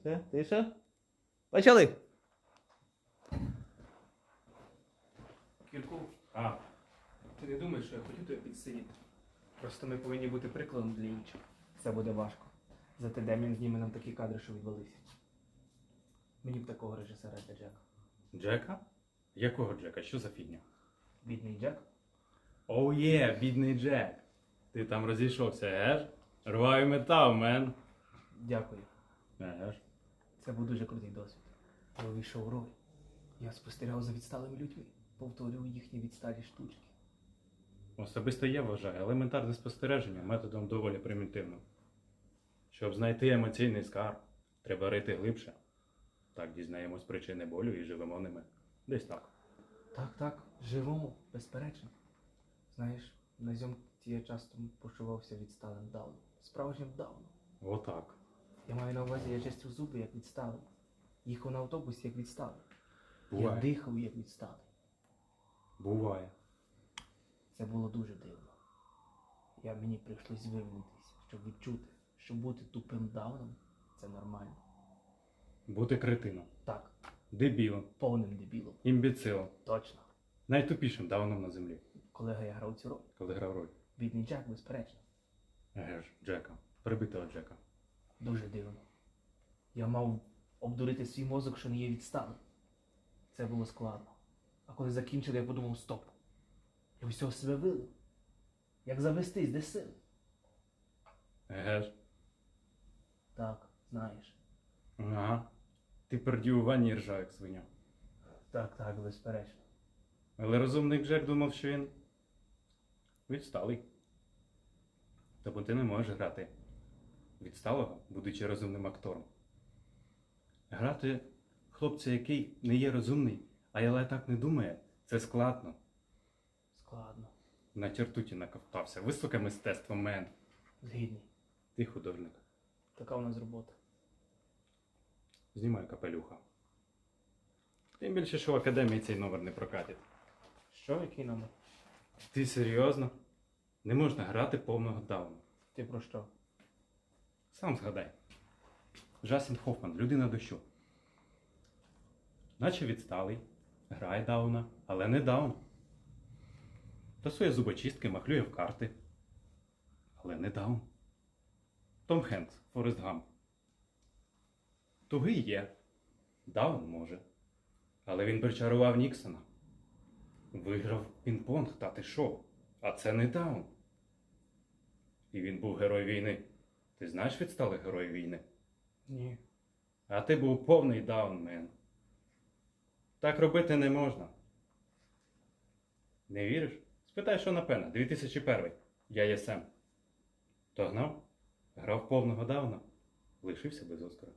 Все, тиша. Почали. Кірку, А, ти не думаєш, що я хотів тебе підсидіти? Просто ми повинні бути прикладом для інших. Це буде важко. Зате Демін зніме нам такі кадри, що відвалися. Мені б такого режисера для Джека. Джека? Якого Джека? Що за фігня? Бідний Джек? Оу є, бідний Джек. Ти там розійшовся, еж? Рваю метал, мен. Дякую. Еж. Це був дуже крутий досвід. Я увійшов роль. Я спостерігав за відсталими людьми, повторював їхні відсталі штучки. Особисто я вважаю елементарне спостереження методом доволі примітивним. Щоб знайти емоційний скарб, треба рити глибше. Так дізнаємось причини болю і живемо ними. Десь так. Так, так, живому, безперечно. Знаєш, на зйомці я часто почувався відсталим дауном. Справжнім дауном. Отак. Я маю на увазі, я чистив зуби, як відсталий. Їхав на автобусі, як відсталий. Я Буває. дихав, як відсталий. Буває. Це було дуже дивно. Я мені прийшлось вивільнитися, щоб відчути, що бути тупим дауном це нормально. Бути кретином, Так, дебілом, повним дебілом. імбіцилом, Точно. найтупішим дауном на землі, Колега я грав цю роль. коли грав роль. Бідний Джек, безперечно. Еге ж, Джека. Прибитого Джека. Дуже дивно. Я мав обдурити свій мозок, що не є відсталим. Це було складно. А коли закінчили, я подумав, стоп. Я всього себе вилив. Як завестись, де сили? Еге ж. Так, знаєш. Ага. Ти пердів у ванні і ржав, як свиня. Так, так, безперечно. Але розумний Джек думав, що він відсталий. Тобто ти не можеш грати відсталого, будучи розумним актором. Грати хлопця, який не є розумний, а але так не думає, це складно. Складно. На тертуті наковтався. Високе мистецтво, мен. Згідний. Ти художник. Така у нас робота. Знімай капелюха. Тим більше, що в академії цей номер не прокатить. Що, який номер? Ти серйозно? Не можна грати повного дауну. Ти про що? Сам згадай. Джастін Хоффман, людина дощу. Наче відсталий, грає дауна, але не даун. Тасує зубочистки, махлює в карти. Але не даун. Том Хенкс, Форест Гамп. Тугий є. Даун може. Але він причарував Ніксона. Виграв пінг-понг та ти шоу. А це не даун. І він був герой війни. Ти знаєш відсталих героїв війни? Ні. А ти був повний даунмен. Так робити не можна. Не віриш? Спитай, що напевно, 2001. Я є Сем. То гнав? Грав повного дауна, лишився без Оскара.